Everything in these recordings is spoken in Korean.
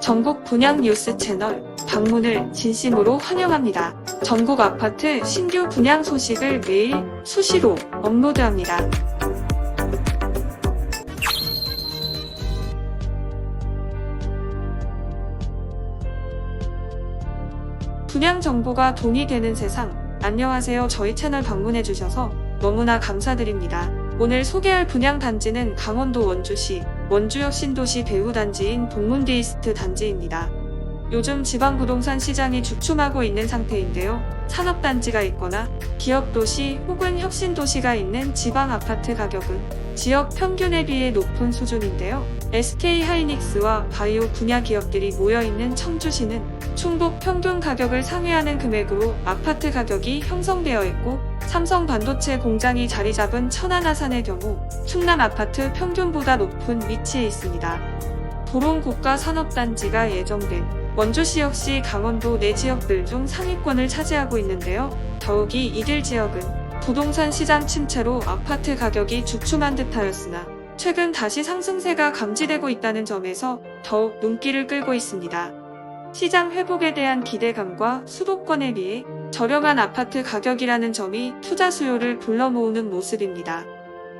전국 분양 뉴스 채널 방문을 진심으로 환영합니다. 전국 아파트 신규 분양 소식을 매일 수시로 업로드합니다. 분양 정보가 돈이 되는 세상. 안녕하세요. 저희 채널 방문해 주셔서 너무나 감사드립니다. 오늘 소개할 분양 단지는 강원도 원주시 원주역 신도시 배후 단지인 동문디이스트 단지입니다. 요즘 지방 부동산 시장이 주춤하고 있는 상태인데요. 산업단지가 있거나 기업도시 혹은 혁신도시가 있는 지방 아파트 가격은 지역 평균에 비해 높은 수준인데요. SK 하이닉스와 바이오 분야 기업들이 모여있는 청주시는 충북 평균 가격을 상회하는 금액으로 아파트 가격이 형성되어 있고 삼성 반도체 공장이 자리 잡은 천안아산의 경우 충남 아파트 평균보다 높은 위치에 있습니다. 도롱 국가 산업단지가 예정된 원주시 역시 강원도 내 지역들 중 상위권을 차지하고 있는데요. 더욱이 이들 지역은 부동산 시장 침체로 아파트 가격이 주춤한 듯하였으나 최근 다시 상승세가 감지되고 있다는 점에서 더욱 눈길을 끌고 있습니다. 시장 회복에 대한 기대감과 수도권에 비해 저렴한 아파트 가격이라는 점이 투자 수요를 불러 모으는 모습입니다.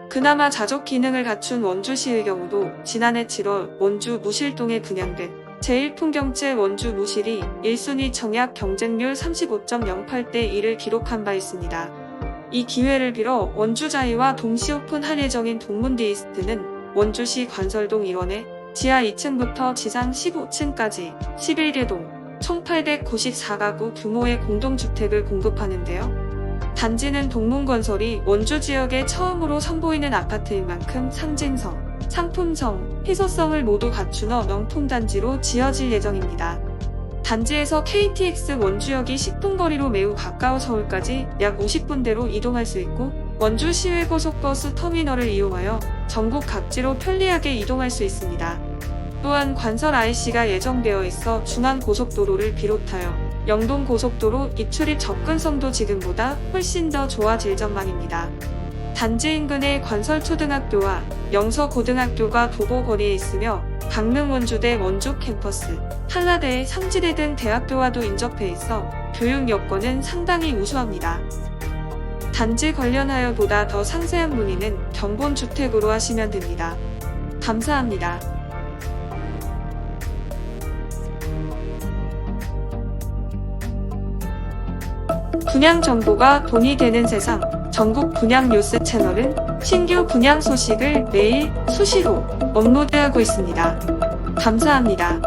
그나마 자족 기능을 갖춘 원주시의 경우도 지난해 7월 원주 무실동에 분양된 제1풍경채 원주 무실이 1순위 청약 경쟁률 35.08대 1을 기록한 바 있습니다. 이 기회를 빌어 원주자이와 동시 오픈할 예정인 동문디이스트는 원주시 관설동 1원에 지하 2층부터 지상 15층까지 11개동 총 894가구 규모의 공동주택을 공급하는데요. 단지는 동문건설이 원주 지역에 처음으로 선보이는 아파트인 만큼 상징성, 상품성, 희소성을 모두 갖추어 명품단지로 지어질 예정입니다. 단지에서 KTX 원주역이 10분 거리로 매우 가까워 서울까지 약 50분대로 이동할 수 있고 원주 시외 고속버스 터미널을 이용하여 전국 각지로 편리하게 이동할 수 있습니다. 또한 관설 IC가 예정되어 있어 중앙 고속도로를 비롯하여 영동 고속도로 입출입 접근성도 지금보다 훨씬 더 좋아질 전망입니다. 단지 인근에 관설초등학교와 영서고등학교가 도보거리에 있으며 강릉 원주대 원주 캠퍼스, 한라대, 상지대 등 대학교와도 인접해 있어 교육 여건은 상당히 우수합니다. 단지 관련하여 보다 더 상세한 문의는 견본주택으로 하시면 됩니다. 감사합니다. 분양 정보가 돈이 되는 세상 전국 분양 뉴스 채널은 신규 분양 소식을 매일 수시로 업로드하고 있습니다. 감사합니다.